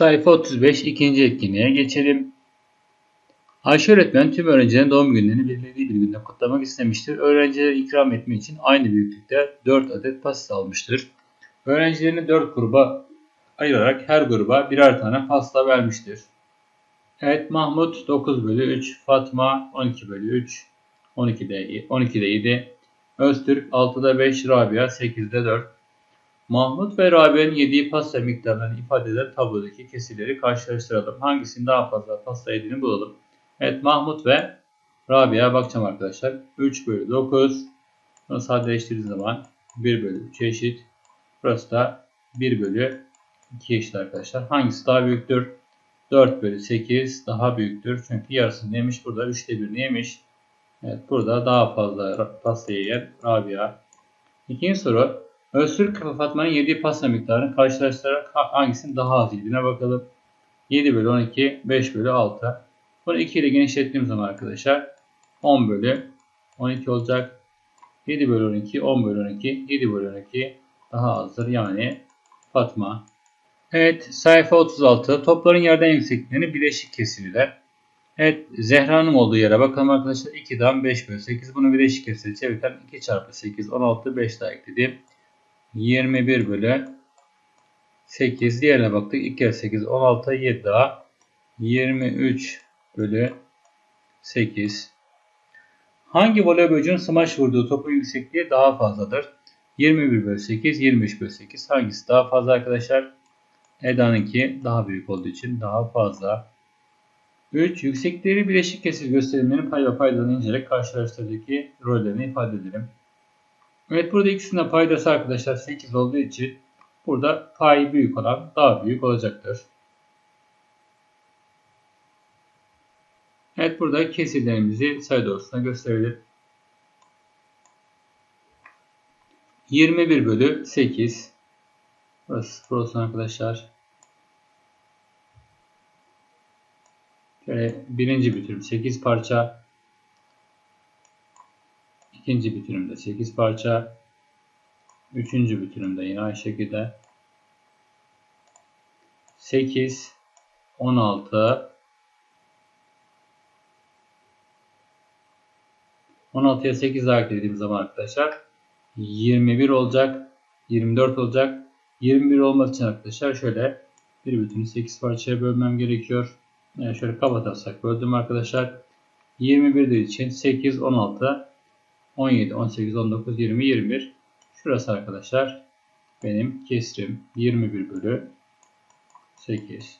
Sayfa 35 ikinci etkinliğe geçelim. Ayşe öğretmen tüm öğrencilerin doğum günlerini belirlediği bir günde kutlamak istemiştir. Öğrencilere ikram etmek için aynı büyüklükte 4 adet pasta almıştır. Öğrencilerini 4 gruba ayırarak her gruba birer tane pasta vermiştir. Evet Mahmut 9 bölü 3, Fatma 12 bölü 3, 12'de, 12'de 7, Öztürk 6'da 5, Rabia 8'de 4. Mahmut ve Rabia'nın yediği pasta miktarlarını ifade eden tablodaki kesirleri karşılaştıralım. Hangisinin daha fazla pasta yediğini bulalım. Evet Mahmut ve Rabia bakacağım arkadaşlar. 3 bölü 9. Bunu sadeleştirdiğiniz zaman 1 bölü 3 eşit. Burası da 1 bölü 2 eşit arkadaşlar. Hangisi daha büyüktür? 4 bölü 8 daha büyüktür. Çünkü yarısını yemiş. Burada 3'te 1'ini yemiş. Evet burada daha fazla pasta yiyen Rabia. İkinci soru. Öztürk Fatma'nın yediği pasta miktarını karşılaştırarak hangisinin daha az yediğine bakalım. 7 bölü 12, 5 bölü 6. Bunu 2 ile genişlettiğim zaman arkadaşlar 10 bölü 12 olacak. 7 bölü 12, 10 bölü 12, 7 bölü 12 daha azdır. Yani Fatma. Evet sayfa 36. Topların yerden yüksekliğini bileşik kesirler. Evet Zehra'nın olduğu yere bakalım arkadaşlar. 2'den 5 bölü 8. Bunu bileşik kesir çevirirken 2 çarpı 8 16 5 daha ekledim. 21 bölü 8. Diğerine baktık. 2 kere 8 16 7 daha 23 bölü 8. Hangi voleybolcunun smaç vurduğu topun yüksekliği daha fazladır? 21 bölü 8, 23 bölü 8. Hangisi daha fazla arkadaşlar? Eda'nınki daha büyük olduğu için daha fazla. 3. Yüksekleri bileşik kesir gösterimlerinin pay ve paydalarını inceleyerek karşılaştırdaki rollerini ifade edelim. Evet burada ikisinin paydası arkadaşlar 8 olduğu için burada pay büyük olan daha büyük olacaktır. Evet burada kesirlerimizi sayı doğrusuna gösterelim. 21 bölü 8. Burası 0 olsun arkadaşlar. Birinci bitirim 8 parça. İkinci bitirimde 8 parça. Üçüncü bitirimde yine aynı şekilde. 8, 16, 16'ya 8 daha eklediğim zaman arkadaşlar 21 olacak. 24 olacak. 21 olmak için arkadaşlar şöyle bir bütünü 8 parçaya bölmem gerekiyor. Yani şöyle kapatarsak böldüm arkadaşlar. 21 için 8, 16, 17, 18, 19, 20, 21. Şurası arkadaşlar benim kesrim 21 bölü 8.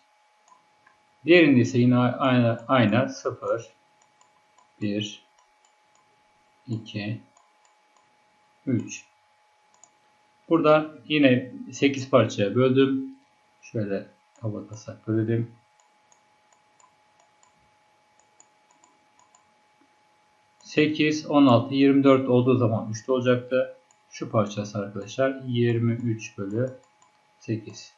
Diğerinde ise yine aynı, aynı 0, 1, 2, 3. Burada yine 8 parçaya böldüm. Şöyle kapatasak bölelim. Sekiz, on altı, yirmi dört olduğu zaman üçte olacaktı. Şu parçası arkadaşlar 23 bölü 8.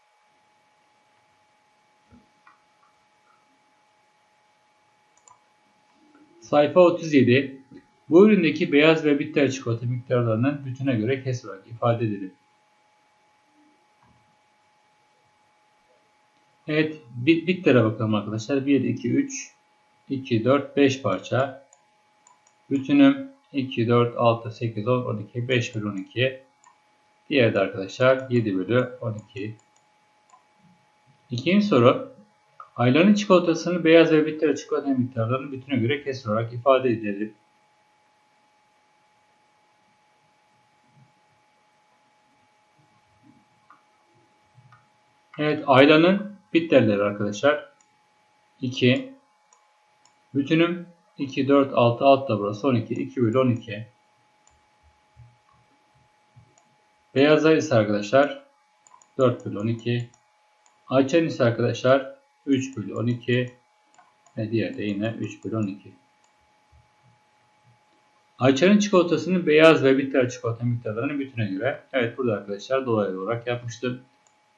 Sayfa 37. Bu üründeki beyaz ve bitter çikolata miktarlarının bütüne göre kes olarak ifade edelim. Evet, bit bittere bakalım arkadaşlar. 1, 2, 3, 2, 4, 5 parça. Bütünüm 2, 4, 6, 8, 10, 12, 5 bölü 12. Diğeri de arkadaşlar 7 bölü 12. İkinci soru. Ayların çikolatasını beyaz ve bitter çikolata miktarlarının bütüne göre kesir olarak ifade edelim. Evet Ayla'nın bitterleri arkadaşlar. 2. Bütünüm 2, 4, 6, alt da burası 12. 2 bölü 12. Beyazlar ise arkadaşlar 4 bölü 12. Ayça'nın ise arkadaşlar 3 bölü 12. Ve diğer de yine 3 bölü 12. Ayça'nın çikolatasının beyaz ve bitter çikolata miktarlarını bütüne göre. Evet burada arkadaşlar dolaylı olarak yapmıştım.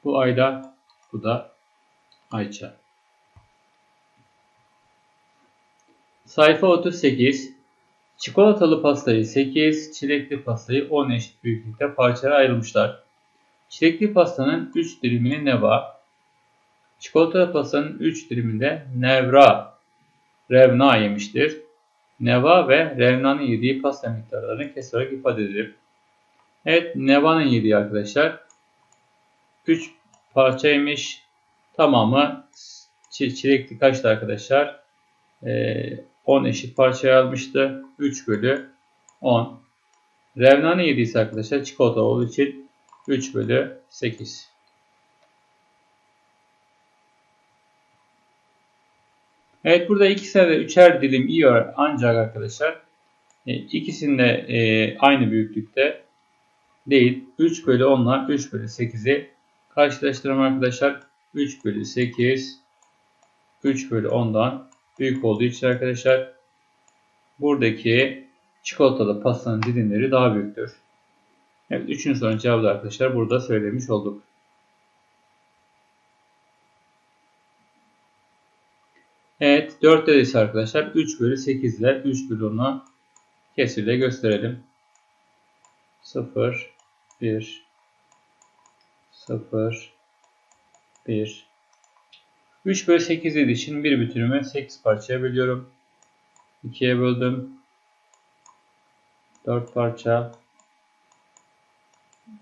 Bu Ayda, bu da Ayça. Sayfa 38. Çikolatalı pastayı 8, çilekli pastayı 10 eşit büyüklükte parçalara ayrılmışlar. Çilekli pastanın 3 dilimini Neva, Çikolata pastanın 3 diliminde Nevra, Revna yemiştir. Neva ve Revna'nın yediği pasta miktarlarını keserek ifade edelim. Evet, Neva'nın yediği arkadaşlar 3 parça yemiş. Tamamı çi- çilekli kaçtı arkadaşlar? Ee, 10 eşit parçaya almıştı. 3 bölü 10. Revna'nın yediyse arkadaşlar çikolata olduğu için 3 bölü 8. Evet burada ikisine de üçer dilim yiyor ancak arkadaşlar e, ikisinde e, aynı büyüklükte değil. 3 bölü 10 ile 3 bölü 8'i karşılaştıralım arkadaşlar. 3 bölü 8 3 bölü 10'dan büyük olduğu için arkadaşlar buradaki çikolatalı pastanın dilimleri daha büyüktür. Evet 3'ün sorunun cevabı da arkadaşlar burada söylemiş olduk. Evet 4'te ise arkadaşlar 3 bölü 8 ile 3 bölü 10'u kesirle gösterelim. 0, 1, 0, 1. 3 bölü 8 dediği için bir bütünümü 8 parçaya bölüyorum. 2'ye böldüm. 4 parça.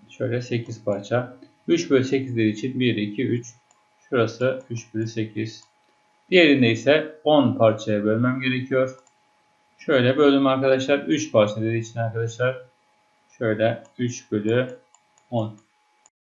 Şöyle 8 parça. 3 bölü 8 dediği için 1, 2, 3. Şurası 3 bölü 8. Diğerinde ise 10 parçaya bölmem gerekiyor. Şöyle böldüm arkadaşlar. 3 parça dediği için arkadaşlar. Şöyle 3 bölü 10.